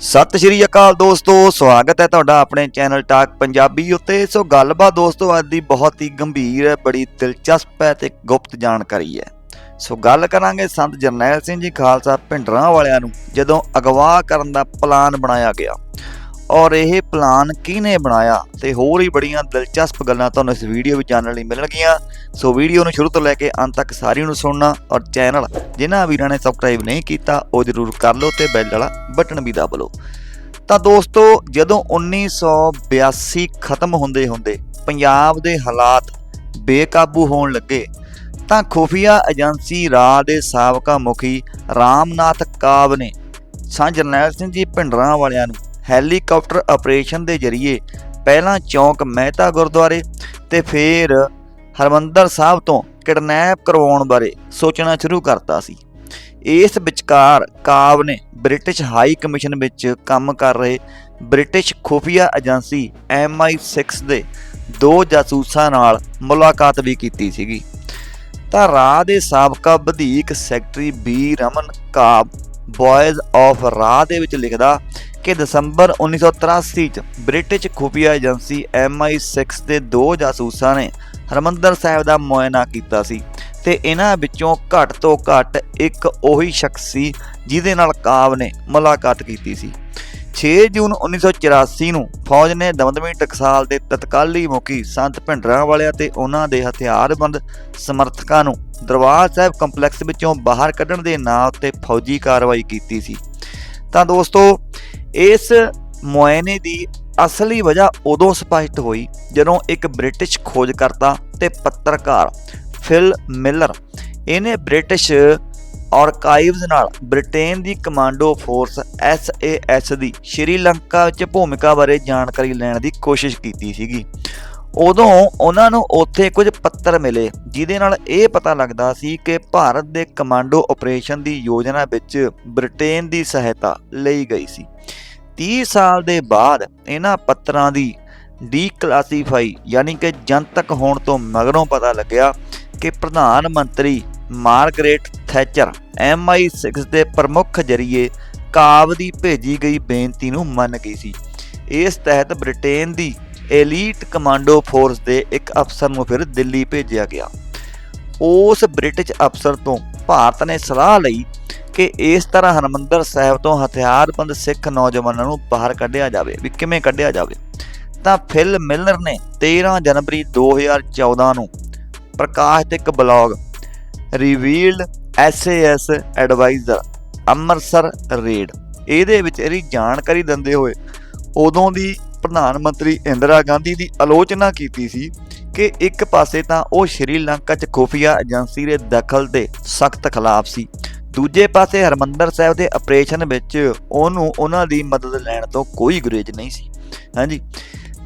ਸਤਿ ਸ਼੍ਰੀ ਅਕਾਲ ਦੋਸਤੋ, ਸਵਾਗਤ ਹੈ ਤੁਹਾਡਾ ਆਪਣੇ ਚੈਨਲ ਟਾਕ ਪੰਜਾਬੀ ਉੱਤੇ। ਸੋ ਗੱਲਬਾਤ ਦੋਸਤੋ, ਅੱਜ ਦੀ ਬਹੁਤ ਹੀ ਗੰਭੀਰ ਹੈ ਬੜੀ ਦਿਲਚਸਪ ਹੈ ਤੇ ਗੁਪਤ ਜਾਣਕਾਰੀ ਹੈ। ਸੋ ਗੱਲ ਕਰਾਂਗੇ ਸੰਤ ਜਰਨੈਲ ਸਿੰਘ ਜੀ ਖਾਲਸਾ ਭਿੰਡਰਾਂ ਵਾਲਿਆਂ ਨੂੰ, ਜਦੋਂ ਅਗਵਾ ਕਰਨ ਦਾ ਪਲਾਨ ਬਣਾਇਆ ਗਿਆ। ਔਰ ਇਹ ਪਲਾਨ ਕਿਹਨੇ ਬਣਾਇਆ? ਤੇ ਹੋਰ ਹੀ ਬੜੀਆਂ ਦਿਲਚਸਪ ਗੱਲਾਂ ਤੁਹਾਨੂੰ ਇਸ ਵੀਡੀਓ ਵਿੱਚ ਜਾਣਨ ਲਈ ਮਿਲਣਗੀਆਂ। ਸੋ ਵੀਡੀਓ ਨੂੰ ਸ਼ੁਰੂ ਤੋਂ ਲੈ ਕੇ ਅੰਤ ਤੱਕ ਸਾਰੀ ਨੂੰ ਸੁਣਨਾ ਔਰ ਚੈਨਲ ਜਿਨ੍ਹਾਂ ਵੀਰਾਂ ਨੇ ਸਬਸਕ੍ਰਾਈਬ ਨਹੀਂ ਕੀਤਾ, ਉਹ ਜਰੂਰ ਕਰ ਲਓ ਤੇ ਬੈਲ ਵਾਲਾ ਬਟਨ ਵੀ ਦਬਾ ਲਓ। ਤਾਂ ਦੋਸਤੋ, ਜਦੋਂ 1982 ਖਤਮ ਹੁੰਦੇ ਹੁੰਦੇ ਪੰਜਾਬ ਦੇ ਹਾਲਾਤ ਬੇਕਾਬੂ ਹੋਣ ਲੱਗੇ, ਤਾਂ ਖੁਫੀਆ ਏਜੰਸੀ ਰਾ ਦੇ ਸਾਬਕਾ ਮੁਖੀ ਰਾਮਨਾਥ ਕਾਬ ਨੇ ਸਾਂ ਜਰਨੈਲ ਸਿੰਘ ਜੀ, ਭਿੰਡਰਾਂ ਵਾਲਿਆਂ ਨੂੰ ਹੈਲੀਕਾਪਟਰ ਆਪਰੇਸ਼ਨ ਦੇ ਜ਼ਰੀਏ ਪਹਿਲਾਂ ਚੌਂਕ ਮਹਿਤਾ ਗੁਰਦੁਆਰੇ ਤੇ ਫਿਰ ਹਰਮੰਦਰ ਸਾਹਿਬ ਤੋਂ ਕਿਡਨੈਪ ਕਰਵਾਉਣ ਬਾਰੇ ਸੋਚਣਾ ਸ਼ੁਰੂ ਕਰਤਾ ਸੀ। ਇਸ ਵਿਚਕਾਰ ਕਾਬ ਨੇ ਬ੍ਰਿਟਿਸ਼ ਹਾਈ ਕਮਿਸ਼ਨ ਵਿੱਚ ਕੰਮ ਕਰ ਰਹੇ ਬ੍ਰਿਟਿਸ਼ ਖੁਫੀਆ ਏਜੰਸੀ MI6 ਦੇ ਦੋ ਜਾਸੂਸਾਂ ਨਾਲ ਮੁਲਾਕਾਤ ਵੀ ਕੀਤੀ ਸੀਗੀ। ਤਾਂ ਰਾਹ ਦੇ ਸਾਬਕਾ ਵਧੀਕ secretary B Raman Kaoboys of ਰਾਹ ਦੇ ਵਿੱਚ ਲਿਖਦਾ ਕਿ ਦਸੰਬਰ 1983 ਚ ਬ੍ਰਿਟਿਸ਼ ਖੁਫੀਆ ਏਜੰਸੀ MI6 ਦੇ ਦੋ ਜਾਸੂਸਾਂ ਨੇ ਹਰਮੰਦਰ ਸਾਹਿਬ ਦਾ ਮੁਆਇਨਾ ਕੀਤਾ ਸੀ ਤੇ ਇਹਨਾਂ ਵਿੱਚੋਂ ਘੱਟ ਤੋਂ ਘੱਟ ਇੱਕ ਉਹੀ ਸ਼ਖਸ ਸੀ ਜਿਹਦੇ ਨਾਲ ਕਾਬ ਨੇ ਮੁਲਾਕਾਤ ਕੀਤੀ ਸੀ। 6 ਜੂਨ 1984 ਨੂੰ ਫੌਜ ਨੇ ਦਮਦਮੀ ਟਕਸਾਲ ਦੇ ਤਤਕਾਲੀ ਮੁਖੀ ਸੰਤ ਭਿੰਡਰਾਂ ਵਾਲਿਆਂ ਤੇ ਉਹਨਾਂ ਦੇ ਹਥਿਆਰਬੰਦ ਸਮਰਥਕਾਂ ਨੂੰ ਦਰਬਾਰ ਸਾਹਿਬ ਕੰਪਲੈਕਸ ਵਿੱਚੋਂ ਬਾਹਰ ਕੱਢਣ ਦੇ ਨਾਂ ਉੱਤੇ ਫੌਜੀ ਕਾਰਵਾਈ ਕੀਤੀ ਸੀ। ਤਾਂ ਦੋਸਤੋ, ਇਸ ਮੁਆਇਨੇ ਦੀ ਅਸਲੀ ਵਜ੍ਹਾ ਉਦੋਂ ਸਪਸ਼ਟ ਹੋਈ ਜਦੋਂ ਇੱਕ ਬ੍ਰਿਟਿਸ਼ ਖੋਜਕਰਤਾ ਤੇ ਪੱਤਰਕਾਰ ਫਿਲ ਮਿਲਰ, ਇਹਨੇ ਬ੍ਰਿਟਿਸ਼ ਆਰਕਾਈਵਜ਼ ਨਾਲ ਬ੍ਰਿਟੇਨ ਦੀ ਕਮਾਂਡੋ ਫੋਰਸ SAS ਦੀ ਸ਼੍ਰੀਲੰਕਾ ਵਿੱਚ ਭੂਮਿਕਾ ਬਾਰੇ ਜਾਣਕਾਰੀ ਲੈਣ ਦੀ ਕੋਸ਼ਿਸ਼ ਕੀਤੀ ਸੀਗੀ। ਉਦੋਂ ਉਹਨਾਂ ਨੂੰ ਉੱਥੇ ਕੁਝ ਪੱਤਰ ਮਿਲੇ, ਜਿਹਦੇ ਨਾਲ ਇਹ ਪਤਾ ਲੱਗਦਾ ਸੀ ਕਿ ਭਾਰਤ ਦੇ ਕਮਾਂਡੋ ਆਪਰੇਸ਼ਨ ਦੀ ਯੋਜਨਾ ਵਿੱਚ ਬ੍ਰਿਟੇਨ ਦੀ ਸਹਾਇਤਾ ਲਈ ਗਈ ਸੀ। 30 ਸਾਲ ਦੇ ਬਾਅਦ ਇਹਨਾਂ ਪੱਤਰਾਂ ਦੀ ਡੀਕਲਾਸੀਫਾਈ ਯਾਨੀ ਕਿ ਜਨਤਕ ਹੋਣ ਤੋਂ ਮਗਰੋਂ ਪਤਾ ਲੱਗਿਆ ਕਿ ਪ੍ਰਧਾਨ ਮੰਤਰੀ ਮਾਰਗਰੇਟ ਥੈਚਰ MI6 ਦੇ ਪ੍ਰਮੁੱਖ ਜਰੀਏ ਕਾਬ ਦੀ ਭੇਜੀ ਗਈ ਬੇਨਤੀ ਨੂੰ ਮੰਨ ਗਈ ਸੀ। ਇਸ ਤਹਿਤ ਬ੍ਰਿਟੇਨ ਦੀ ਐਲੀਟ ਕਮਾਂਡੋ ਫੋਰਸ ਦੇ ਇੱਕ ਅਫਸਰ ਨੂੰ ਫਿਰ ਦਿੱਲੀ ਭੇਜਿਆ ਗਿਆ। ਉਸ ਬ੍ਰਿਟਿਸ਼ ਅਫਸਰ ਤੋਂ ਭਾਰਤ ਨੇ ਸਲਾਹ ਲਈ ਕਿ ਇਸ ਤਰ੍ਹਾਂ ਹਰਮੰਦਰ ਸਾਹਿਬ ਤੋਂ ਹਥਿਆਰਬੰਦ ਸਿੱਖ ਨੌਜਵਾਨਾਂ ਨੂੰ ਬਾਹਰ ਕੱਢਿਆ ਜਾਵੇ। ਵੀ ਕਿਵੇਂ ਕੱਢਿਆ ਜਾਵੇ? ਤਾਂ ਫਿਲ ਮਿਲਰ ਨੇ 13 ਜਨਵਰੀ 2014 ਨੂੰ ਪ੍ਰਕਾਸ਼ਿਤ ਇੱਕ blog revealed SAS adviser Amritsar raid ਇਹਦੇ ਵਿੱਚ ਇਹਦੀ ਜਾਣਕਾਰੀ ਦਿੰਦੇ ਹੋਏ ਉਦੋਂ ਦੀ ਪ੍ਰਧਾਨ ਮੰਤਰੀ ਇੰਦਰਾ ਗਾਂਧੀ ਦੀ ਆਲੋਚਨਾ ਕੀਤੀ ਸੀ ਕਿ ਇੱਕ ਪਾਸੇ ਤਾਂ ਉਹ ਸ਼੍ਰੀਲੰਕਾ 'ਚ ਖੁਫੀਆ ਏਜੰਸੀ ਦੇ ਦਖਲ ਦੇ ਸਖਤ ਖਿਲਾਫ ਸੀ। ਦੂਜੇ ਪਾਸੇ ਹਰਮੰਦਰ ਸਾਹਿਬ ਦੇ ਆਪਰੇਸ਼ਨ ਵਿੱਚ ਉਹਨੂੰ ਉਹਨਾਂ ਦੀ ਮਦਦ ਲੈਣ ਤੋਂ ਕੋਈ ਗੁਰੇਜ ਨਹੀਂ ਸੀ। ਹਾਂਜੀ।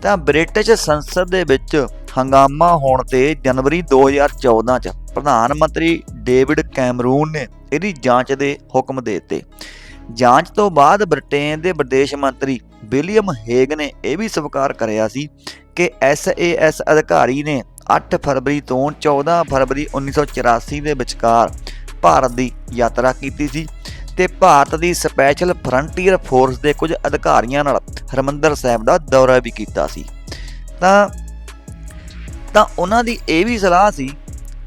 ਤਾਂ ਬ੍ਰਿਟਿਸ਼ ਸੰਸਦ ਦੇ ਵਿੱਚ ਹੰਗਾਮਾ ਹੋਣ ਤੇ ਜਨਵਰੀ 2014 ਚ ਪ੍ਰਧਾਨ ਮੰਤਰੀ ਡੇਵਿਡ ਕੈਮਰੂਨ ਨੇ ਇਹਦੀ ਜਾਂਚ ਦੇ ਹੁਕਮ ਦੇ ਦਿੱਤੇ। ਜਾਂਚ ਤੋਂ ਬਾਅਦ ਬ੍ਰਿਟੇਨ ਦੇ ਵਿਦੇਸ਼ ਮੰਤਰੀ ਵਿਲੀਅਮ ਹੇਗ ਨੇ ਇਹ ਵੀ ਸਵੀਕਾਰ ਕਰਿਆ ਸੀ ਕਿ SAS ਅਧਿਕਾਰੀ ਨੇ 8 ਫਰਵਰੀ ਤੋਂ 14 ਫਰਵਰੀ 1984 ਦੇ ਵਿਚਕਾਰ ਭਾਰਤ ਦੀ ਯਾਤਰਾ ਕੀਤੀ ਸੀ ਤੇ ਭਾਰਤ ਦੀ ਸਪੈਸ਼ਲ ਫਰੰਟੀਅਰ ਫੋਰਸ ਦੇ ਕੁਝ ਅਧਿਕਾਰੀਆਂ ਨਾਲ ਹਰਮੰਦਰ ਸਾਹਿਬ ਦਾ ਦੌਰਾ ਵੀ ਕੀਤਾ ਸੀ। ਤਾਂ ਤਾਂ ਉਹਨਾਂ ਦੀ ਇਹ ਵੀ ਸਲਾਹ ਸੀ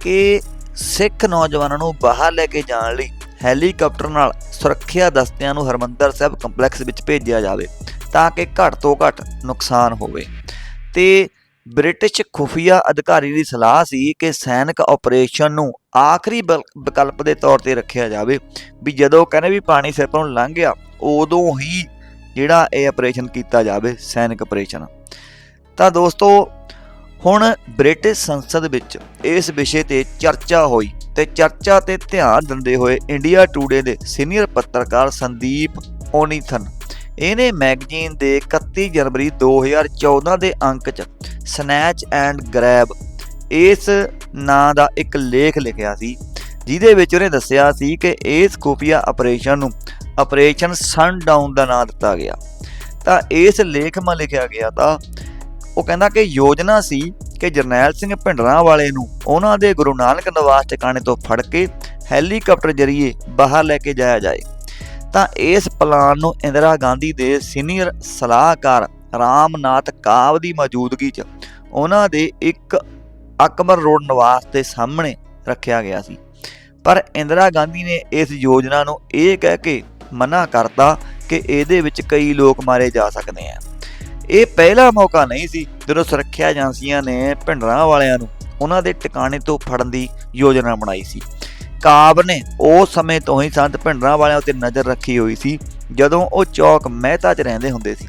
ਕਿ ਸਿੱਖ ਨੌਜਵਾਨਾਂ ਨੂੰ ਬਾਹਰ ਲੈ ਕੇ ਜਾਣ ਲਈ ਹੈਲੀਕਾਪਟਰ ਨਾਲ ਸੁਰੱਖਿਆ ਦਸਤਿਆਂ ਨੂੰ ਹਰਮੰਦਰ ਸਾਹਿਬ ਕੰਪਲੈਕਸ ਵਿੱਚ ਭੇਜਿਆ ਜਾਵੇ ਤਾਂ ਕਿ ਘੱਟ ਤੋਂ ਘੱਟ ਨੁਕਸਾਨ ਹੋਵੇ। ਤੇ ਬ੍ਰਿਟਿਸ਼ ਖੁਫੀਆ ਅਧਿਕਾਰੀ ਦੀ ਸਲਾਹ ਸੀ ਕਿ ਸੈਨਿਕ ਆਪਰੇਸ਼ਨ ਨੂੰ ਆਖਰੀ ਬਲ- ਵਿਕਲਪ ਦੇ ਤੌਰ ਤੇ ਰੱਖਿਆ ਜਾਵੇ ਵੀ ਜਦੋਂ ਕਹਿੰਦੇ ਵੀ ਪਾਣੀ ਸਿਰ ਤੋਂ ਲੰਘ ਗਿਆ, ਉਦੋਂ ਹੀ ਜਿਹੜਾ ਇਹ ਆਪਰੇਸ਼ਨ ਕੀਤਾ ਜਾਵੇ, ਸੈਨਿਕ ਆਪਰੇਸ਼ਨ। ਤਾਂ ਦੋਸਤੋ ਹੁਣ ਬ੍ਰਿਟਿਸ਼ ਸੰਸਦ ਵਿੱਚ ਇਸ ਵਿਸ਼ੇ ਤੇ ਚਰਚਾ ਹੋਈ ਤੇ ਚਰਚਾ ਤੇ ਧਿਆਨ ਦਿੰਦੇ ਹੋਏ ਇੰਡੀਆ ਟੂਡੇ ਦੇ ਸੀਨੀਅਰ ਪੱਤਰਕਾਰ ਸੰਦੀਪ ਓਨੀਥਨ, ਇਹਨੇ ਮੈਗਜ਼ੀਨ ਦੇ 31 ਜਨਵਰੀ 2014 ਦੇ ਅੰਕ 'ਚ ਸਨੈਚ ਐਂਡ ਗ੍ਰੈਬ ਇਸ ਨਾਂ ਦਾ ਇੱਕ ਲੇਖ ਲਿਖਿਆ ਸੀ, ਜਿਹਦੇ ਵਿੱਚ ਉਹਨੇ ਦੱਸਿਆ ਸੀ ਕਿ ਇਸ ਖੁਫੀਆ ਆਪਰੇਸ਼ਨ ਨੂੰ ਆਪਰੇਸ਼ਨ ਸਨਡਾਊਨ ਦਾ ਨਾਂ ਦਿੱਤਾ ਗਿਆ। ਤਾਂ ਇਸ ਲੇਖ 'ਮਾ ਲਿਖਿਆ ਗਿਆ ਤਾਂ ਉਹ ਕਹਿੰਦਾ ਕਿ ਯੋਜਨਾ ਸੀ ਕਿ ਜਰਨੈਲ ਸਿੰਘ ਭਿੰਡਰਾਂ ਵਾਲੇ ਨੂੰ ਉਹਨਾਂ ਦੇ ਗੁਰੂ ਨਾਨਕ ਨਿਵਾਸ ਟਿਕਾਣੇ ਤੋਂ ਫੜ ਕੇ ਹੈਲੀਕਾਪਟਰ ਜ਼ਰੀਏ ਬਾਹਰ ਲੈ ਕੇ ਜਾਇਆ ਜਾਏ। ਤਾਂ ਇਸ ਪਲਾਨ ਨੂੰ ਇੰਦਰਾ ਗਾਂਧੀ ਦੇ ਸੀਨੀਅਰ ਸਲਾਹਕਾਰ ਰਾਮਨਾਥ ਕਾਵ ਦੀ ਮੌਜੂਦਗੀ 'ਚ ਉਹਨਾਂ ਦੇ ਇੱਕ ਅਕਬਰ ਰੋਡ ਨਿਵਾਸ ਦੇ ਸਾਹਮਣੇ ਰੱਖਿਆ ਗਿਆ ਸੀ। ਪਰ ਇੰਦਰਾ ਗਾਂਧੀ ਨੇ ਇਸ ਯੋਜਨਾ ਨੂੰ ਇਹ ਕਹਿ ਕੇ ਮਨਾ ਕਰਤਾ ਕਿ ਇਹਦੇ ਵਿੱਚ ਕਈ ਲੋਕ ਮਾਰੇ ਜਾ ਸਕਦੇ ਆ। ਇਹ ਪਹਿਲਾ ਮੌਕਾ ਨਹੀਂ ਸੀ ਜਦੋਂ ਸੁਰੱਖਿਆ ਏਜੰਸੀਆਂ ਨੇ ਭਿੰਡਰਾਂ ਵਾਲਿਆਂ ਨੂੰ ਉਹਨਾਂ ਦੇ ਟਿਕਾਣੇ ਤੋਂ ਫੜਨ ਦੀ ਯੋਜਨਾ ਬਣਾਈ ਸੀ। ਕਾਬ ਨੇ ਉਸ ਸਮੇਂ ਤੋਂ ਹੀ ਸੰਤ ਭਿੰਡਰਾਂ ਵਾਲਿਆਂ ਉੱਤੇ ਨਜ਼ਰ ਰੱਖੀ ਹੋਈ ਸੀ, ਜਦੋਂ ਉਹ ਚੌਕ ਮਹਿਤਾ 'ਚ ਰਹਿੰਦੇ ਹੁੰਦੇ ਸੀ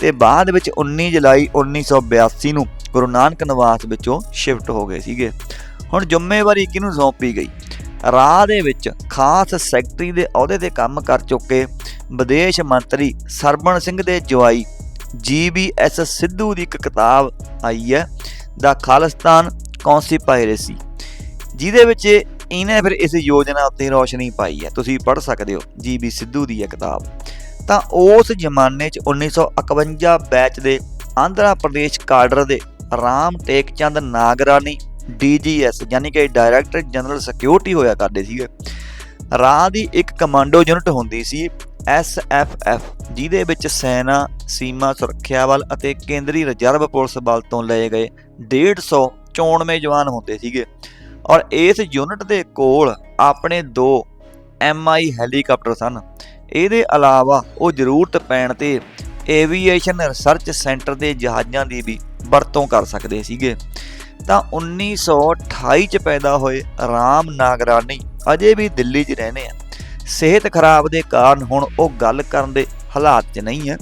ਤੇ ਬਾਅਦ ਵਿੱਚ 19 ਜੁਲਾਈ 1982 ਨੂੰ ਗੁਰੂ ਨਾਨਕ ਨਿਵਾਸ ਵਿੱਚੋਂ ਸ਼ਿਫਟ ਹੋ ਗਏ ਸੀਗੇ। ਹੁਣ ਜ਼ਿੰਮੇਵਾਰੀ ਕਿਹਨੂੰ ਸੌਂਪੀ ਗਈ? ਰਾਹ ਦੇ ਵਿੱਚ ਖਾਸ ਸੈਕਟਰੀ ਦੇ ਅਹੁਦੇ ਤੇ ਕੰਮ ਕਰ ਚੁੱਕੇ ਵਿਦੇਸ਼ ਮੰਤਰੀ ਸਰਬਣ ਸਿੰਘ ਦੇ ਜਵਾਈ ਜੀਬੀਐਸ ਸਿੱਧੂ ਦੀ ਇੱਕ ਕਿਤਾਬ ਆਈ ਹੈ, ਦਾ ਖਾਲਿਸਤਾਨ ਕੌਨਸਪੀਰੇਸੀ ਜਿਹਦੇ ਵਿੱਚ ਇਹਨੇ ਫਿਰ ਇਸ ਯੋਜਨਾ ਉੱਤੇ ਰੋਸ਼ਨੀ ਪਾਈ ਹੈ। ਤੁਸੀਂ ਪੜ੍ਹ ਸਕਦੇ ਹੋ ਜੀਬੀ ਸਿੱਧੂ ਦੀ ਇਹ ਕਿਤਾਬ। ਤਾਂ ਉਸ ਜ਼ਮਾਨੇ 'ਚ 1951 ਬੈਚ ਦੇ ਆਂਧਰਾ ਪ੍ਰਦੇਸ਼ ਕਾਡਰ ਦੇ ਰਾਮ ਟੇਕਚੰਦ ਨਾਗਰਾਨੀ ਡੀਜੀਐਸ ਯਾਨੀ ਕਿ ਡਾਇਰੈਕਟਰ ਜਨਰਲ ਸਿਕਿਉਰਿਟੀ ਹੋਇਆ ਕਰਦੇ ਸੀਗੇ। ਰਾਹ ਦੀ ਇੱਕ ਕਮਾਂਡੋ ਯੂਨਿਟ ਹੁੰਦੀ ਸੀ ਐਸਐਫਐਫ ਜਿਹਦੇ ਵਿੱਚ ਸੈਨਾ, ਸੀਮਾ ਸੁਰੱਖਿਆ ਬਲ ਅਤੇ ਕੇਂਦਰੀ ਰਿਜ਼ਰਵ ਪੁਲਿਸ ਬਲ ਤੋਂ ਲਏ ਗਏ 150 ਚੋਣਵੇਂ ਜਵਾਨ ਹੁੰਦੇ ਸੀਗੇ। ਔਰ ਇਸ ਯੂਨਿਟ ਦੇ ਕੋਲ ਆਪਣੇ ਦੋ ਐਮਆਈ ਹੈਲੀਕਾਪਟਰ ਸਨ। ਇਹਦੇ ਇਲਾਵਾ ਉਹ ਜ਼ਰੂਰਤ ਪੈਣ ਤੇ ਏਵੀਏਸ਼ਨ ਰਿਸਰਚ ਸੈਂਟਰ ਦੇ ਜਹਾਜ਼ਾਂ ਦੀ ਵੀ ਵਰਤੋਂ ਕਰ ਸਕਦੇ ਸੀਗੇ। ਤਾਂ 1928 ਚ ਪੈਦਾ ਹੋਏ ਰਾਮ ਨਾਗਰਾਨੀ ਅਜੇ ਵੀ ਦਿੱਲੀ 'ਚ ਰਹਿੰਦੇ ਆ। ਸਿਹਤ ਖਰਾਬ ਦੇ ਕਾਰਨ ਹੁਣ ਉਹ ਗੱਲ ਕਰਨ ਦੇ ਹਾਲਾਤ 'ਚ ਨਹੀਂ ਹੈ।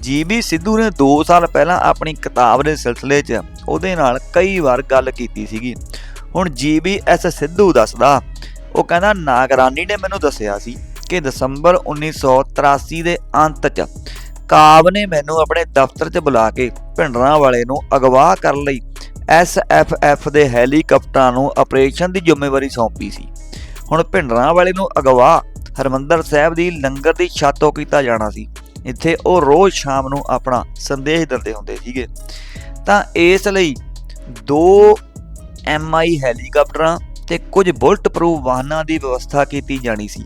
ਜੀਬੀ ਸਿੱਧੂ ਨੇ 2 ਸਾਲ ਪਹਿਲਾਂ ਆਪਣੀ ਕਿਤਾਬ ਦੇ ਸਿਲਸਿਲੇ 'ਚ ਉਹਦੇ ਨਾਲ ਕਈ ਵਾਰ ਗੱਲ ਕੀਤੀ ਸੀਗੀ। ਹੁਣ ਜੀਬੀ ਐਸ ਸਿੱਧੂ ਦੱਸਦਾ, ਉਹ ਕਹਿੰਦਾ, ਨਾਗਰਾਨੀ ਨੇ ਮੈਨੂੰ ਦੱਸਿਆ ਸੀ ਕਿ ਦਸੰਬਰ 1983 ਦੇ ਅੰਤ 'ਚ ਕਾਬ ਨੇ ਮੈਨੂੰ ਆਪਣੇ ਦਫ਼ਤਰ 'ਚ ਬੁਲਾ ਕੇ ਭਿੰਡਰਾਂ ਵਾਲੇ ਨੂੰ ਅਗਵਾ ਕਰਨ ਲਈ ਐਸਐਫਐਫ ਦੇ ਹੈਲੀਕਾਪਟਰਾਂ ਨੂੰ ਆਪਰੇਸ਼ਨ ਦੀ ਜ਼ਿੰਮੇਵਾਰੀ ਸੌਂਪੀ ਸੀ। ਹੁਣ ਭਿੰਡਰਾਂ ਵਾਲੇ ਨੂੰ ਅਗਵਾ ਹਰਮੰਦਰ ਸਾਹਿਬ ਦੀ ਲੰਗਰ ਦੀ ਛੱਤ ਤੋਂ ਕੀਤਾ ਜਾਣਾ ਸੀ। ਇੱਥੇ ਉਹ ਰੋਜ਼ ਸ਼ਾਮ ਨੂੰ ਆਪਣਾ ਸੰਦੇਸ਼ ਦਿੰਦੇ ਹੁੰਦੇ ਸੀਗੇ। ਤਾਂ ਇਸ ਲਈ ਦੋ ਐਮਆਈ ਹੈਲੀਕਾਪਟਰਾਂ ਤੇ ਕੁਝ ਬੁਲਟ ਪ੍ਰੂਫ ਵਾਹਨਾਂ ਦੀ ਵਿਵਸਥਾ ਕੀਤੀ ਜਾਣੀ ਸੀ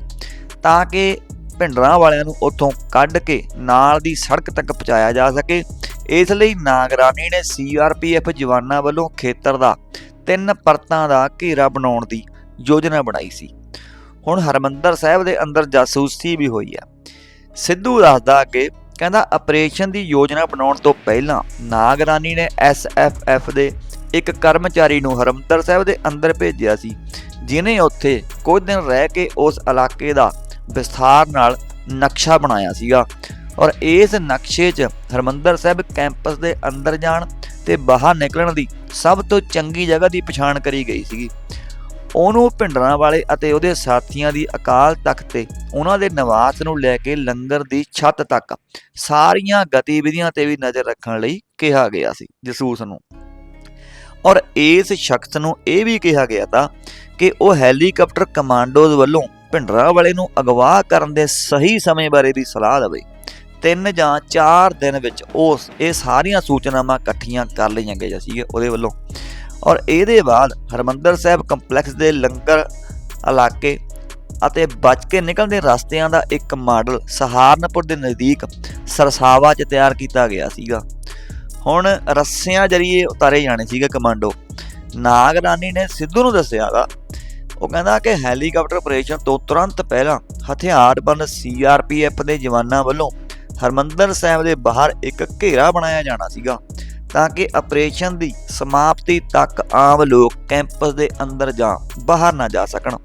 ਤਾਂ ਕਿ ਭਿੰਡਰਾਂ ਵਾਲਿਆਂ ਨੂੰ ਉੱਥੋਂ ਕੱਢ ਕੇ ਨਾਲ ਦੀ ਸੜਕ ਤੱਕ ਪਹੁੰਚਾਇਆ ਜਾ ਸਕੇ। ਇਸ ਲਈ ਨਾਗਰਾਨੀ ਨੇ ਸੀਆਰਪੀਐਫ ਜਵਾਨਾਂ ਵੱਲੋਂ ਖੇਤਰ ਦਾ ਤਿੰਨ ਪਰਤਾਂ ਦਾ ਘੇਰਾ ਬਣਾਉਣ ਦੀ ਯੋਜਨਾ ਬਣਾਈ ਸੀ। ਹੁਣ ਹਰਮੰਦਰ ਸਾਹਿਬ ਦੇ ਅੰਦਰ ਜਾਸੂਸੀ ਵੀ ਹੋਈ ਹੈ। ਸਿੱਧੂ ਦੱਸਦਾ ਕਿ ਕਹਿੰਦਾ ਆਪਰੇਸ਼ਨ ਦੀ ਯੋਜਨਾ ਬਣਾਉਣ ਤੋਂ ਪਹਿਲਾਂ ਨਾਗਰਾਨੀ ਨੇ ਐਸਐਫਐਫ ਦੇ ਇੱਕ ਕਰਮਚਾਰੀ ਨੂੰ ਹਰਮੰਦਰ ਸਾਹਿਬ ਦੇ ਅੰਦਰ ਭੇਜਿਆ ਸੀ ਜਿਨੇ ਉੱਥੇ ਕੁਝ ਦਿਨ ਰਹਿ ਕੇ ਉਸ ਇਲਾਕੇ ਦਾ ਵਿਸਥਾਰ ਨਾਲ ਨਕਸ਼ਾ ਬਣਾਇਆ ਸੀਗਾ ਔਰ ਇਸ ਨਕਸ਼ੇ 'ਚ ਹਰਮੰਦਰ ਸਾਹਿਬ ਕੈਂਪਸ ਦੇ ਅੰਦਰ ਜਾਣ ਤੇ ਬਾਹਰ ਨਿਕਲਣ ਦੀ ਸਭ ਤੋਂ ਚੰਗੀ ਜਗ੍ਹਾ ਦੀ ਪਛਾਣ ਕਰੀ ਗਈ ਸੀਗੀ। ਉਹਨੂੰ ਭਿੰਡਰਾਂ ਵਾਲੇ ਅਤੇ ਉਹਦੇ ਸਾਥੀਆਂ ਦੀ ਅਕਾਲ ਤਖਤ ਤੇ ਉਹਨਾਂ ਦੇ ਨਿਵਾਸ ਨੂੰ ਲੈ ਕੇ ਲੰਗਰ ਦੀ ਛੱਤ ਤੱਕ ਸਾਰੀਆਂ ਗਤੀਵਿਧੀਆਂ ਤੇ ਵੀ ਨਜ਼ਰ ਰੱਖਣ ਲਈ ਕਿਹਾ ਗਿਆ ਸੀ ਜਸੂਸ ਨੂੰ। ਔਰ ਇਸ ਸ਼ਖਸ ਨੂੰ ਇਹ ਵੀ ਕਿਹਾ ਗਿਆ ਤਾਂ ਕਿ ਉਹ ਹੈਲੀਕਾਪਟਰ ਕਮਾਂਡੋਜ਼ ਵੱਲੋਂ ਭਿੰਡਰਾਂ ਵਾਲੇ ਨੂੰ ਅਗਵਾ ਕਰਨ ਦੇ ਸਹੀ ਸਮੇਂ ਬਾਰੇ ਦੀ ਸਲਾਹ ਦੇਵੇ। ਤਿੰਨ ਜਾਂ ਚਾਰ ਦਿਨ ਵਿੱਚ ਉਸ ਇਹ ਸਾਰੀਆਂ ਸੂਚਨਾਵਾਂ ਇਕੱਠੀਆਂ ਕਰ ਲਈਆਂ ਗਈਆਂ ਸੀ ਉਹਦੇ ਵੱਲੋਂ। ਔਰ ਇਹਦੇ ਬਾਅਦ ਹਰਮੰਦਰ ਸਾਹਿਬ ਕੰਪਲੈਕਸ ਦੇ ਲੰਗਰ ਇਲਾਕੇ ਅਤੇ ਬਚ ਕੇ ਨਿਕਲਦੇ ਰਸਤਿਆਂ ਦਾ ਇੱਕ ਮਾਡਲ ਸਹਾਰਨਪੁਰ ਦੇ ਨਜ਼ਦੀਕ ਸਰਸਾਵਾ 'ਚ ਤਿਆਰ ਕੀਤਾ ਗਿਆ ਸੀਗਾ। ਹੁਣ ਰੱਸਿਆਂ ਜਰੀਏ ਉਤਾਰੇ ਜਾਣੇ ਸੀਗੇ ਕਮਾਂਡੋ। ਨਾਗਰਾਨੀ ਨੇ ਸਿੱਧੂ ਨੂੰ ਦੱਸਿਆਗਾ ਉਹ ਕਹਿੰਦਾ ਕਿ ਹੈਲੀਕਾਪਟਰ ਆਪਰੇਸ਼ਨ ਤੋਂ ਤੁਰੰਤ ਪਹਿਲਾਂ ਹਥਿਆਰਬੰਦ ਸੀਆਰਪੀਐਫ ਦੇ ਜਵਾਨਾਂ ਵੱਲੋਂ ਹਰਮੰਦਰ ਸਾਹਿਬ ਦੇ ਬਾਹਰ ਇੱਕ ਘੇਰਾ ਬਣਾਇਆ ਜਾਣਾ ਸੀਗਾ। ਤਾਂ ਕਿ ਆਪਰੇਸ਼ਨ ਦੀ ਸਮਾਪਤੀ ਤੱਕ ਆਮ ਲੋਕ ਕੈਂਪਸ ਦੇ ਅੰਦਰ ਜਾਂ ਬਾਹਰ ਨਾ ਜਾ ਸਕਣ।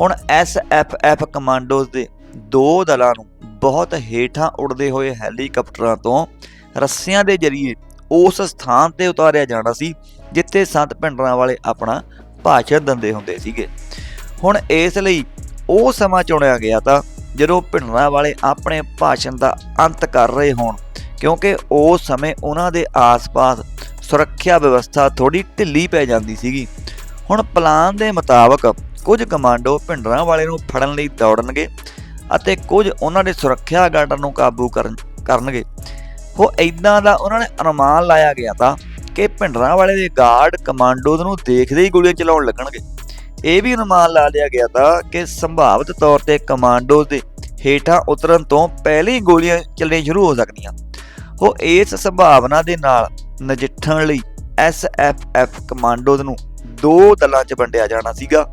ਹੁਣ ਐਸਐਫਐਫ ਕਮਾਂਡੋਜ਼ ਦੇ ਦੋ ਦਲਾਂ ਨੂੰ ਬਹੁਤ ਹੇਠਾਂ ਉੱਡਦੇ ਹੋਏ ਹੈਲੀਕਾਪਟਰਾਂ ਤੋਂ ਰੱਸਿਆਂ ਦੇ ਜ਼ਰੀਏ ਉਸ ਸਥਾਨ ਤੇ ਉਤਾਰਿਆ ਜਾਣਾ ਸੀ, ਜਿੱਥੇ ਸੰਤ ਭਿੰਡਰਾਂ ਵਾਲੇ ਆਪਣਾ ਭਾਸ਼ਣ ਦਿੰਦੇ ਹੁੰਦੇ ਸੀਗੇ। ਹੁਣ ਇਸ ਲਈ ਉਹ ਸਮਾਂ ਚੁਣਿਆ ਗਿਆ ਤਾਂ ਜਦੋਂ ਭਿੰਡਰਾਂ ਵਾਲੇ ਆਪਣੇ ਭਾਸ਼ਣ ਦਾ ਅੰਤ ਕਰ ਰਹੇ ਹੋਣ ਕਿਉਂਕਿ ਉਸ ਸਮੇਂ ਉਹਨਾਂ ਦੇ ਆਸ-ਪਾਸ ਸੁਰੱਖਿਆ ਵਿਵਸਥਾ ਥੋੜੀ ਢਿੱਲੀ ਪੈ ਜਾਂਦੀ ਸੀਗੀ। ਹੁਣ ਪਲਾਨ ਦੇ ਮੁਤਾਬਕ ਕੁਝ ਕਮਾਂਡੋ ਭਿੰਡਰਾਂ ਵਾਲੇ ਨੂੰ ਫੜਨ ਲਈ ਦੌੜਨਗੇ ਅਤੇ ਕੁਝ ਉਹਨਾਂ ਦੇ ਸੁਰੱਖਿਆ ਗਾਰਡਾਂ ਨੂੰ ਕਾਬੂ ਕਰਨਗੇ। ਉਹ ਇਦਾਂ ਦਾ ਉਹਨਾਂ ਨੇ ਅਨੁਮਾਨ ਲਾਇਆ ਗਿਆ ਤਾਂ ਕਿ ਭਿੰਡਰਾਂ ਵਾਲੇ ਦੇ ਗਾਰਡ ਕਮਾਂਡੋਜ਼ ਨੂੰ ਦੇਖਦੇ ਹੀ ਗੋਲੀਆਂ ਚਲਾਉਣ ਲੱਗਣਗੇ। ਇਹ ਵੀ ਅਨੁਮਾਨ ਲਾ ਲਿਆ ਗਿਆ ਤਾਂ ਕਿ ਸੰਭਾਵਿਤ ਤੌਰ ਤੇ ਕਮਾਂਡੋਜ਼ ਦੇ ਹੇਠਾਂ ਉਤਰਨ ਤੋਂ ਪਹਿਲਾਂ ਹੀ ਗੋਲੀਆਂ ਚੱਲਣੀਆਂ ਸ਼ੁਰੂ ਹੋ ਸਕਦੀਆਂ। ਉਹ ਇਸ ਸੰਭਾਵਨਾ ਦੇ ਨਾਲ ਨਜਿੱਠਣ ਲਈ ਐਸਐਫਐਫ ਕਮਾਂਡੋਜ਼ ਨੂੰ ਦੋ ਦਲਾਂ 'ਚ ਵੰਡਿਆ ਜਾਣਾ ਸੀਗਾ।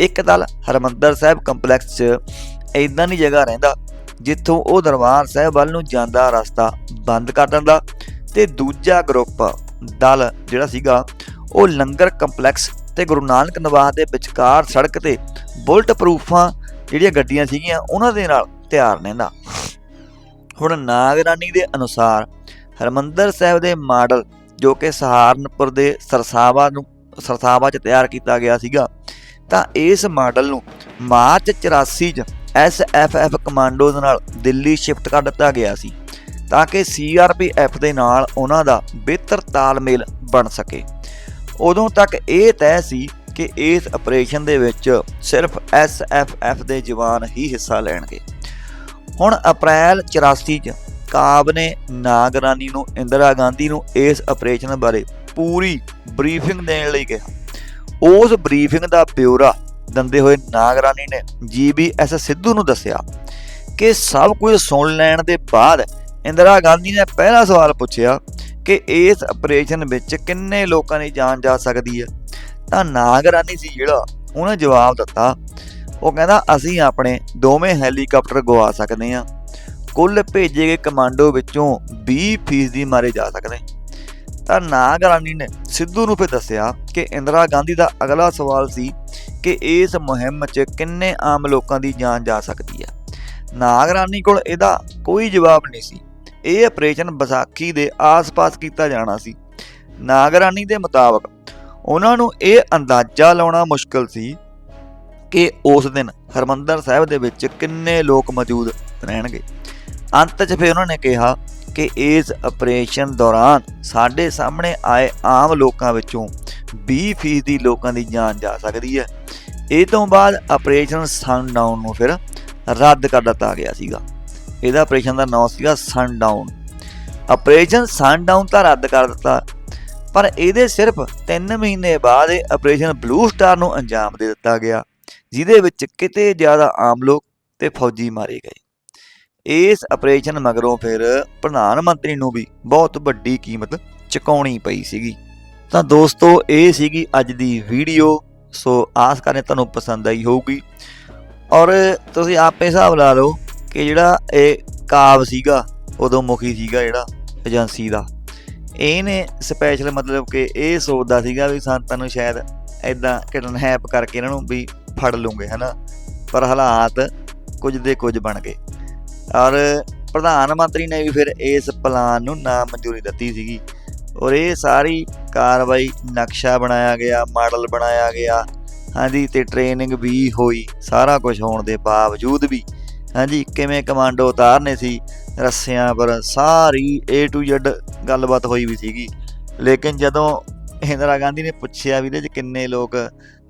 ਇੱਕ ਦਲ ਹਰਮੰਦਰ ਸਾਹਿਬ ਕੰਪਲੈਕਸ 'ਚ ਇਦਾਂ ਦੀ ਜਗ੍ਹਾ ਰਹਿੰਦਾ ਜਿੱਥੋਂ ਉਹ ਦਰਬਾਰ ਸਾਹਿਬ ਵੱਲ ਨੂੰ ਜਾਂਦਾ ਰਸਤਾ ਬੰਦ ਕਰ ਦਿੰਦਾ ਤੇ ਦੂਜਾ ਗਰੁੱਪ ਦਲ ਜਿਹੜਾ ਸੀਗਾ, ਉਹ ਲੰਗਰ ਕੰਪਲੈਕਸ ਤੇ ਗੁਰੂ ਨਾਨਕ ਨਿਵਾਸ ਦੇ ਵਿਚਕਾਰ ਸੜਕ ਤੇ ਬੁਲਟ ਪ੍ਰੂਫਾਂ ਜਿਹੜੀਆਂ ਗੱਡੀਆਂ ਸੀਗੀਆਂ, ਉਹਨਾਂ ਦੇ ਨਾਲ ਤਿਆਰ ਰਹਿੰਦਾ। ਹੁਣ ਨਾਗਰਾਨੀ ਦੇ ਅਨੁਸਾਰ ਹਰਮੰਦਰ ਸਾਹਿਬ ਦੇ ਮਾਡਲ ਜੋ ਕਿ ਸਹਾਰਨਪੁਰ ਦੇ ਸਰਸਾਵਾ ਨੂੰ, ਸਰਸਾਵਾ 'ਚ ਤਿਆਰ ਕੀਤਾ ਗਿਆ ਸੀਗਾ, ਤਾਂ ਇਸ ਮਾਡਲ ਨੂੰ ਮਾਰਚ 84 'ਚ ਐਸਐਫਐਫ ਕਮਾਂਡੋਜ਼ ਨਾਲ ਦਿੱਲੀ ਸ਼ਿਫਟ ਕਰ ਦਿੱਤਾ ਗਿਆ ਸੀ, ਤਾਂ ਕਿ ਸੀਆਰਪੀਐਫ ਦੇ ਨਾਲ ਉਹਨਾਂ ਦਾ ਬਿਹਤਰ ਤਾਲਮੇਲ ਬਣ ਸਕੇ। ਉਦੋਂ ਤੱਕ ਇਹ ਤੈਅ ਸੀ ਕਿ ਇਸ ਆਪਰੇਸ਼ਨ ਦੇ ਵਿੱਚ ਸਿਰਫ ਐਸਐਫਐਫ ਦੇ ਜਵਾਨ ਹੀ ਹਿੱਸਾ ਲੈਣਗੇ। ਹੁਣ ਅਪ੍ਰੈਲ 84 ਚ ਕਾਬ ਨੇ ਨਾਗਰਾਨੀ ਨੂੰ, ਇੰਦਰਾ ਗਾਂਧੀ ਨੂੰ ਇਸ ਆਪਰੇਸ਼ਨ ਬਾਰੇ ਪੂਰੀ ਬਰੀਫਿੰਗ ਦੇਣ ਲਈ ਕਿਹਾ। ਉਸ ਬਰੀਫਿੰਗ ਦਾ ਬਿਊਰਾ ਦੰਦੇ ਹੋਏ ਨਾਗਰਾਨੀ ਨੇ ਜੀਬੀਐਸ ਸਿੱਧੂ ਨੂੰ ਦੱਸਿਆ ਕਿ ਸਭ ਕੁਝ ਸੁਣ ਲੈਣ ਦੇ ਬਾਅਦ ਇੰਦਰਾ ਗਾਂਧੀ ਨੇ ਪਹਿਲਾ ਸਵਾਲ ਪੁੱਛਿਆ ਕਿ ਇਸ ਆਪਰੇਸ਼ਨ ਵਿੱਚ ਕਿੰਨੇ ਲੋਕਾਂ ਦੀ ਜਾਨ ਜਾ ਸਕਦੀ ਹੈ? ਤਾਂ ਨਾਗਰਾਨੀ ਸੀ ਜਿਹੜਾ ਉਹਨੇ ਜਵਾਬ ਦਿੱਤਾ ਉਹ ਕਹਿੰਦਾ, ਅਸੀਂ ਆਪਣੇ ਦੋਵੇਂ ਹੈਲੀਕਾਪਟਰ ਗਵਾ ਸਕਦੇ ਹਾਂ। ਕੁੱਲ ਭੇਜੇ ਗਏ ਕਮਾਂਡੋ ਵਿੱਚੋਂ 20% ਮਾਰੇ ਜਾ ਸਕਦੇ ਤਾਂ ਨਾਗਰਾਨੀ ਨੇ ਸਿੱਧੂ ਨੂੰ ਫਿਰ ਦੱਸਿਆ ਕਿ ਇੰਦਰਾ ਗਾਂਧੀ ਦਾ ਅਗਲਾ ਸਵਾਲ ਸੀ ਕਿ ਇਸ ਮੁਹਿੰਮ 'ਚ ਕਿੰਨੇ ਆਮ ਲੋਕਾਂ ਦੀ ਜਾਨ ਜਾ ਸਕਦੀ ਹੈ। ਨਾਗਰਾਨੀ ਕੋਲ ਇਹਦਾ ਕੋਈ ਜਵਾਬ ਨਹੀਂ ਸੀ। ਇਹ ਆਪਰੇਸ਼ਨ ਵਿਸਾਖੀ ਦੇ ਆਸ-ਪਾਸ ਕੀਤਾ ਜਾਣਾ ਸੀ। ਨਾਗਰਾਨੀ ਦੇ ਮੁਤਾਬਕ ਉਹਨਾਂ ਨੂੰ ਇਹ ਅੰਦਾਜ਼ਾ ਲਾਉਣਾ ਮੁਸ਼ਕਲ ਸੀ ਕਿ ਉਸ ਦਿਨ ਹਰਮੰਦਰ ਸਾਹਿਬ ਦੇ ਵਿੱਚ ਕਿੰਨੇ ਲੋਕ ਮੌਜੂਦ ਰਹਿਣਗੇ। ਅੰਤ 'ਚ ਫਿਰ ਉਹਨਾਂ ਨੇ ਕਿਹਾ ਕਿ ਇਸ ਆਪਰੇਸ਼ਨ ਦੌਰਾਨ ਸਾਡੇ ਸਾਹਮਣੇ ਆਏ ਆਮ ਲੋਕਾਂ ਵਿੱਚੋਂ 20% ਦੀ ਲੋਕਾਂ ਦੀ ਜਾਨ ਜਾ ਸਕਦੀ ਹੈ। ਇਹ ਤੋਂ ਬਾਅਦ ਆਪਰੇਸ਼ਨ ਸਨਡਾਊਨ ਨੂੰ ਫਿਰ ਰੱਦ ਕਰ ਦਿੱਤਾ ਗਿਆ ਸੀਗਾ। ਇਹਦਾ ਆਪਰੇਸ਼ਨ ਦਾ ਨਾਮ ਸੀਗਾ ਸਨਡਾਊਨ ਆਪਰੇਸ਼ਨ ਸਨਡਾਊਨ ਤਾਂ ਰੱਦ ਕਰ ਦਿੱਤਾ, ਪਰ ਇਹਦੇ ਸਿਰਫ 3 ਮਹੀਨੇ ਬਾਅਦ ਇਹ ਆਪਰੇਸ਼ਨ ਬਲੂ ਸਟਾਰ ਨੂੰ ਅੰਜਾਮ ਦੇ ਦਿੱਤਾ ਗਿਆ। ਜਿਹਦੇ ਵਿੱਚ ਕਿਤੇ ਜ਼ਿਆਦਾ ਆਮ ਲੋਕ ਤੇ ਫੌਜੀ ਮਾਰੇ ਗਏ। ਇਸ ਆਪਰੇਸ਼ਨ ਮਗਰੋਂ ਫਿਰ ਪ੍ਰਧਾਨ ਮੰਤਰੀ ਨੂੰ ਵੀ ਬਹੁਤ ਵੱਡੀ ਕੀਮਤ ਚੁਕਾਉਣੀ ਪਈ ਸੀਗੀ। ਤਾਂ ਦੋਸਤੋ, ਇਹ ਸੀਗੀ ਅੱਜ ਦੀ ਵੀਡੀਓ ਸੋ ਆਸ ਕਰਦੇ ਤੁਹਾਨੂੰ ਪਸੰਦ ਆਈ ਹੋਊਗੀ। ਔਰ ਤੁਸੀਂ ਆਪੇ ਹਿਸਾਬ ਲਾ ਲਓ ਕਿ ਜਿਹੜਾ ਇਹ ਕਾਬ ਸੀਗਾ, ਉਦੋਂ ਮੁਖੀ ਸੀਗਾ ਜਿਹੜਾ ਏਜੰਸੀ ਦਾ। ਇਹਨੇ ਸਪੈਸ਼ਲ ਮਤਲਬ ਕਿ ਇਹ ਸੋਚਦਾ ਸੀਗਾ ਵੀ ਸੰਤਾਂ ਨੂੰ ਸ਼ਾਇਦ ਐਦਾਂ ਕਿਡਨੈਪ ਕਰਕੇ ਇਹਨਾਂ ਨੂੰ ਵੀ ਫੜ ਲੂਗੇ, ਹਨਾ? ਪਰ ਹਾਲਾਤ ਕੁਝ ਦੇ ਕੁਝ ਬਣ ਗਏ। ਔਰ ਪ੍ਰਧਾਨ ਮੰਤਰੀ ਨੇ ਵੀ ਫਿਰ ਇਸ ਪਲਾਨ ਨੂੰ ਨਾ ਮਨਜ਼ੂਰੀ ਦਿੱਤੀ ਸੀਗੀ। ਔਰ ਇਹ ਸਾਰੀ ਕਾਰਵਾਈ ਨਕਸ਼ਾ ਬਣਾਇਆ ਗਿਆ, ਮਾਡਲ ਬਣਾਇਆ ਗਿਆ। ਹਾਂਜੀ, ਤੇ ਟ੍ਰੇਨਿੰਗ ਵੀ ਹੋਈ, ਸਾਰਾ ਕੁਝ ਹੋਣ ਦੇ ਬਾਵਜੂਦ ਵੀ। ਹਾਂਜੀ, ਕਿਵੇਂ ਕਮਾਂਡੋ ਉਤਾਰਨੇ ਸੀ, ਰੱਸਿਆਂ ਪਰ ਸਾਰੀ A to Z ਗੱਲਬਾਤ ਹੋਈ ਵੀ ਸੀਗੀ। ਲੇਕਿਨ ਜਦੋਂ ਇੰਦਰਾ ਗਾਂਧੀ ਨੇ ਪੁੱਛਿਆ ਵੀ ਇਹਦੇ 'ਚ ਕਿੰਨੇ ਲੋਕ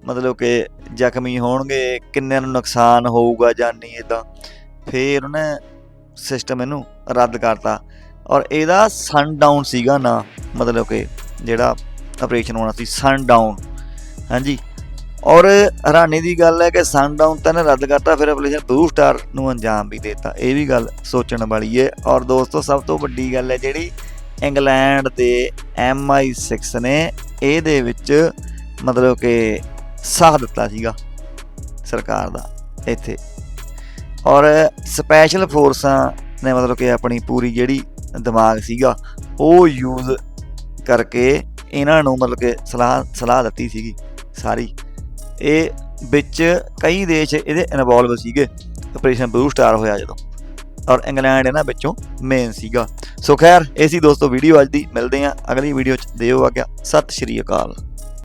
ਮਤਲਬ ਕਿ ਜ਼ਖਮੀ ਹੋਣਗੇ, ਕਿੰਨਿਆਂ ਨੂੰ ਨੁਕਸਾਨ ਹੋਊਗਾ ਜਾਂ ਨਹੀਂ ਇਦਾਂ ਫੇਰ ਉਹਨੇ ਸਿਸਟਮ ਇਹਨੂੰ ਰੱਦ ਕਰਤਾ। ਔਰ ਇਹਦਾ ਸਨਡਾਊਨ ਸੀਗਾ ਨਾ, ਮਤਲਬ ਕਿ ਜਿਹੜਾ ਆਪਰੇਸ਼ਨ ਹੋਣਾ ਸੀ ਸਨਡਾਊਨ ਹਾਂਜੀ। ਔਰ ਹੈਰਾਨੀ ਦੀ ਗੱਲ ਹੈ ਕਿ ਸਨਡਾਊਨ ਤਾਂ ਇਹਨੇ ਰੱਦ ਕਰਤਾ, ਫਿਰ ਆਪਰੇਸ਼ਨ ਬਲੂ ਸਟਾਰ ਨੂੰ ਅੰਜਾਮ ਵੀ ਦਿੱਤਾ। ਇਹ ਵੀ ਗੱਲ ਸੋਚਣ ਵਾਲੀ ਹੈ। ਔਰ ਦੋਸਤੋ, ਸਭ ਤੋਂ ਵੱਡੀ ਗੱਲ ਹੈ ਜਿਹੜੀ ਇੰਗਲੈਂਡ ਦੇ MI6 ਨੇ, ਇਹਦੇ ਵਿੱਚ ਮਤਲਬ ਕਿ ਸਾਥ ਦਿੱਤਾ ਸੀਗਾ ਸਰਕਾਰ ਦਾ ਇੱਥੇ। ਔਰ ਸਪੈਸ਼ਲ ਫੋਰਸਾਂ ਨੇ ਮਤਲਬ ਕਿ ਆਪਣੀ ਪੂਰੀ ਜਿਹੜੀ ਦਿਮਾਗ ਸੀਗਾ, ਉਹ ਯੂਜ਼ ਕਰਕੇ ਇਹਨਾਂ ਨੂੰ ਮਤਲਬ ਕਿ ਸਲਾਹ ਸਲਾਹ ਦਿੱਤੀ ਸੀਗੀ ਸਾਰੀ। ਇਹ ਵਿੱਚ ਕਈ ਦੇਸ਼ ਇਹਦੇ ਇਨਵੋਲਵ ਸੀਗੇ। ਆਪਰੇਸ਼ਨ ਬਲੂ ਸਟਾਰ ਹੋਇਆ ਜਦੋਂ। ਔਰ ਇੰਗਲੈਂਡ ਇਹਨਾਂ ਵਿੱਚੋਂ ਮੇਨ ਸੀਗਾ। ਸੋ ਖੈਰ, ਇਹ ਸੀ ਦੋਸਤੋ ਵੀਡੀਓ ਅੱਜ ਦੀ। ਮਿਲਦੇ ਆਂ ਅਗਲੀ ਵੀਡੀਓ ਚ। ਦਿਓ ਆ ਗਿਆ ਸਤਿ ਸ਼੍ਰੀ ਅਕਾਲ।